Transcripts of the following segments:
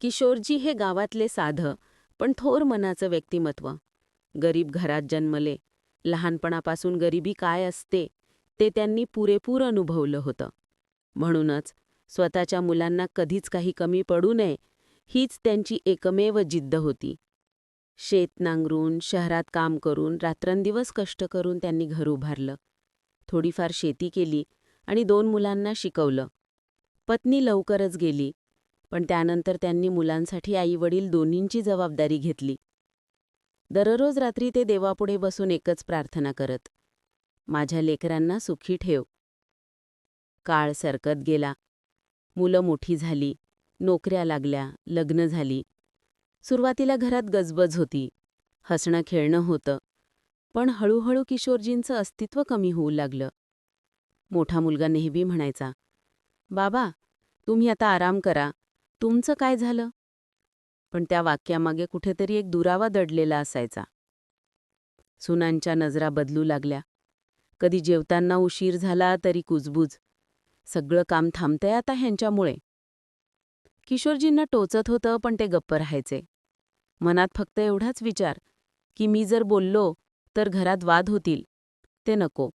किशोरजी हे गावातले साधं पण थोर मनाचं व्यक्तिमत्व. गरीब घरात जन्मले. लहानपणापासून गरिबी काय असते ते त्यांनी पुरेपूर अनुभवलं होतं. म्हणूनच स्वतःच्या मुलांना कधीच काही कमी पडू नये हीच त्यांची एकमेव जिद्द होती. शेत नांगरून शहरात काम करून रात्रंदिवस कष्ट करून त्यांनी घर उभारलं. थोडीफार शेती केली आणि दोन मुलांना शिकवलं. पत्नी लवकरच गेली. पण त्यानंतर त्यांनी मुलांसाठी आईवडील दोन्हींची जबाबदारी घेतली. दररोज रात्री ते देवापुढे बसून एकच प्रार्थना करत. माझ्या लेकरांना सुखी ठेव. काळ सरकत गेला. मुलं मोठी झाली. नोकऱ्या लागल्या. लग्न झाली. सुरुवातीला घरात गजबज होती. हसणं खेळणं होतं. पण हळूहळू किशोरजींचं अस्तित्व कमी होऊ लागलं. मोठा मुलगा नेहमी म्हणायचा बाबा तुम्ही आता आराम करा. तुमचं काय झालं? पण त्या वाक्यामागे कुठेतरी एक दुरावा दडलेला असायचा. सुनांच्या नजरा बदलू लागल्या. कधी जेवताना उशीर झाला तरी कुजबूज. सगळं काम थांबतंय आता ह्यांच्यामुळे. किशोरजींना टोचत होतं पण ते गप्प राहायचे. मनात फक्त एवढाच विचार की मी जर बोललो तर घरात वाद होतील. ते नको.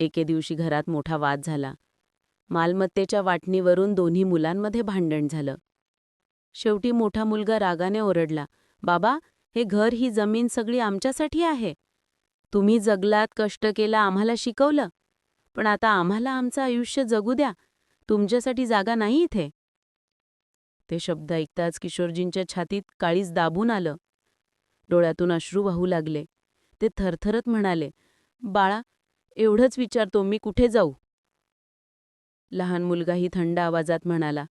एके दिवशी घरात मोठा वाद झाला. मालमत्तेच्या वाटणीवरून दोन्ही मुलांमध्ये भांडण झालं. शेवटी मोठा मुलगा रागाने ओरडला बाबा हे घर ही जमीन सगळी आमच्यासाठी आहे. तुम्ही जगलात कष्ट केला आम्हाला शिकवलं. पण आता आम्हाला आमचं आयुष्य जगू द्या. तुमच्यासाठी जागा नाही इथे. ते शब्द ऐकताच किशोरजींच्या छातीत काळीज दाबून आलं. डोळ्यातून अश्रू वाहू लागले. ते थरथरत म्हणाले बाळा एवढंच विचारतो मी कुठे जाऊ? लहान मुलगाही थंड आवाजात म्हणाला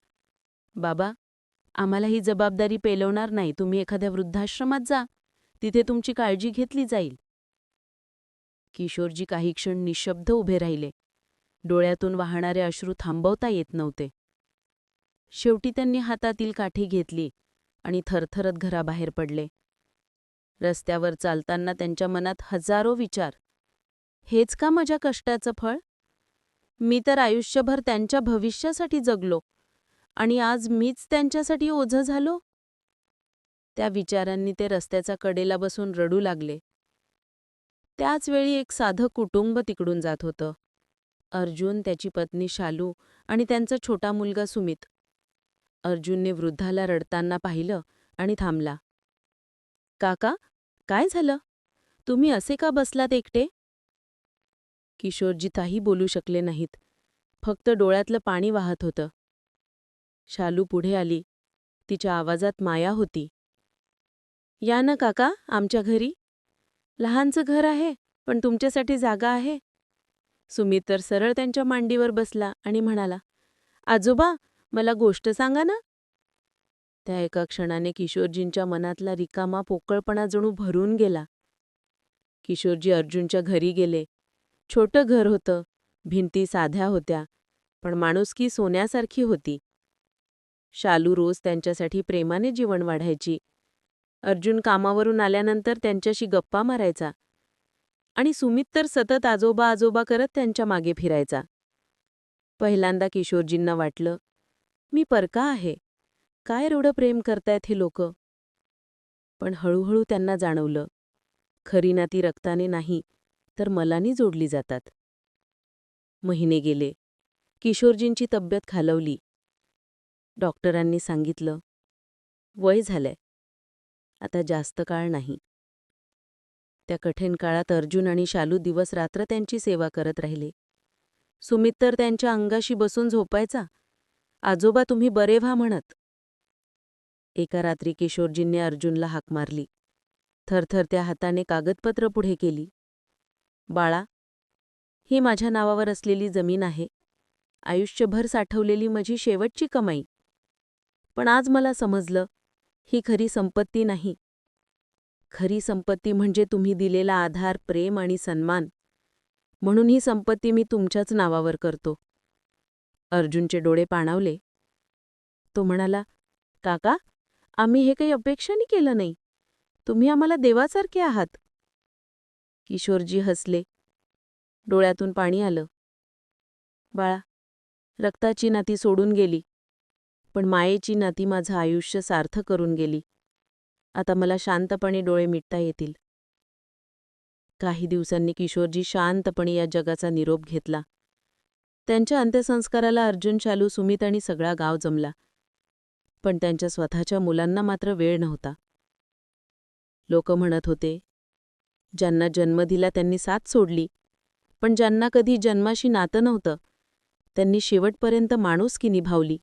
बाबा आम्हाला ही जबाबदारी पेलवणार नाही. तुम्ही एखाद्या वृद्धाश्रमात जा. तिथे तुमची काळजी घेतली जाईल. किशोरजी काही क्षण निशब्द उभे राहिले. डोळ्यातून वाहणारे अश्रू थांबवता येत नव्हते. शेवटी त्यांनी हातातील काठी घेतली आणि थरथरत घराबाहेर पडले. रस्त्यावर चालताना त्यांच्या मनात हजारो विचार हेच का माझ्या कष्टाचं फळ? मी तर आयुष्यभर त्यांच्या भविष्यासाठी जगलो. आणि आज मीच त्यांच्यासाठी ओझं झालो? त्या विचारांनी ते रस्त्याच्या कडेला बसून रडू लागले. त्याच वेळी एक साधं कुटुंब तिकडून जात होतं. अर्जुन त्याची पत्नी शालू आणि त्यांचा छोटा मुलगा सुमित. अर्जुनने वृद्धाला रडताना पाहिलं आणि थांबला. काका काय झालं? तुम्ही असे का बसलात एकटे? किशोरजी काही बोलू शकले नाहीत. फक्त डोळ्यातलं पाणी वाहत होतं. शालू पुढे आली. तिच्या आवाजात माया होती. या ना काका आमच्या घरी. लहानचं घर आहे पण तुमच्यासाठी जागा आहे. सुमित तर सरळ त्यांच्या मांडीवर बसला आणि म्हणाला आजोबा मला गोष्ट सांगा ना. त्या एका क्षणाने किशोरजींच्या मनातला रिकामा पोकळपणा जणू भरून गेला. किशोरजी अर्जुनच्या घरी गेले. छोटं घर होतं. भिंती साध्या होत्या पण माणुसकी सोन्यासारखी होती. शालू रोज त्यांच्यासाठी प्रेमाने जीवन वाढायची. अर्जुन कामावरून आल्यानंतर त्यांच्याशी गप्पा मारायचा. आणि सुमित तर सतत आजोबा आजोबा करत त्यांच्या मागे फिरायचा. पहिल्यांदा किशोरजींना वाटलं मी परका आहे. काय एवढं प्रेम करतायत हे लोक? पण हळूहळू त्यांना जाणवलं खरी नाती रक्ताने नाही तर मलानी जोडली जातात. महिने गेले. किशोरजींची तब्येत खालवली. डॉक्टरांनी सांगितलं वय झालंय. आता जास्त काळ नाही. त्या कठीण काळात अर्जुन आणि शालू दिवस रात्र त्यांची सेवा करत राहिले. सुमित तर त्यांच्या अंगाशी बसून झोपायचा. आजोबा तुम्ही बरे व्हा म्हणत. एका रात्री किशोरजींनी अर्जुनला हाक मारली. थरथरत्या हाताने कागदपत्र पुढे केली. बाळा ही माझ्या नावावर असलेली जमीन आहे. आयुष्यभर साठवलेली माझी शेवटची कमाई. पण आज मला समजलं ही खरी संपत्ती नाही. खरी संपत्ती म्हणजे तुम्ही दिलेला आधार प्रेम आणि सन्मान. म्हणून ही संपत्ती मी तुमच्याच नावावर करतो. अर्जुनचे डोळे पाणावले. तो म्हणाला काका आम्ही हे काही अपेक्षाने केलं नाही. तुम्ही आम्हाला देवासारखे आहात. किशोरजी हसले. डोळ्यातून पाणी आलं. बाळा रक्ताची नाती सोडून गेली पण मायेची नाती माझं आयुष्य सार्थ करून गेली. आता मला शांतपणे डोळे मिटता येतील. काही दिवसांनी किशोरजी शांतपणे या जगाचा निरोप घेतला. त्यांच्या अंत्यसंस्काराला अर्जुन शालू सुमित आणि सगळा गाव जमला. पण त्यांच्या स्वतःच्या मुलांना मात्र वेळ नव्हता. लोक म्हणत होते ज्यांना जन्म दिला त्यांनी साथ सोडली. पण ज्यांना कधी जन्माशी नातं नव्हतं त्यांनी शेवटपर्यंत माणूसकी निभावली.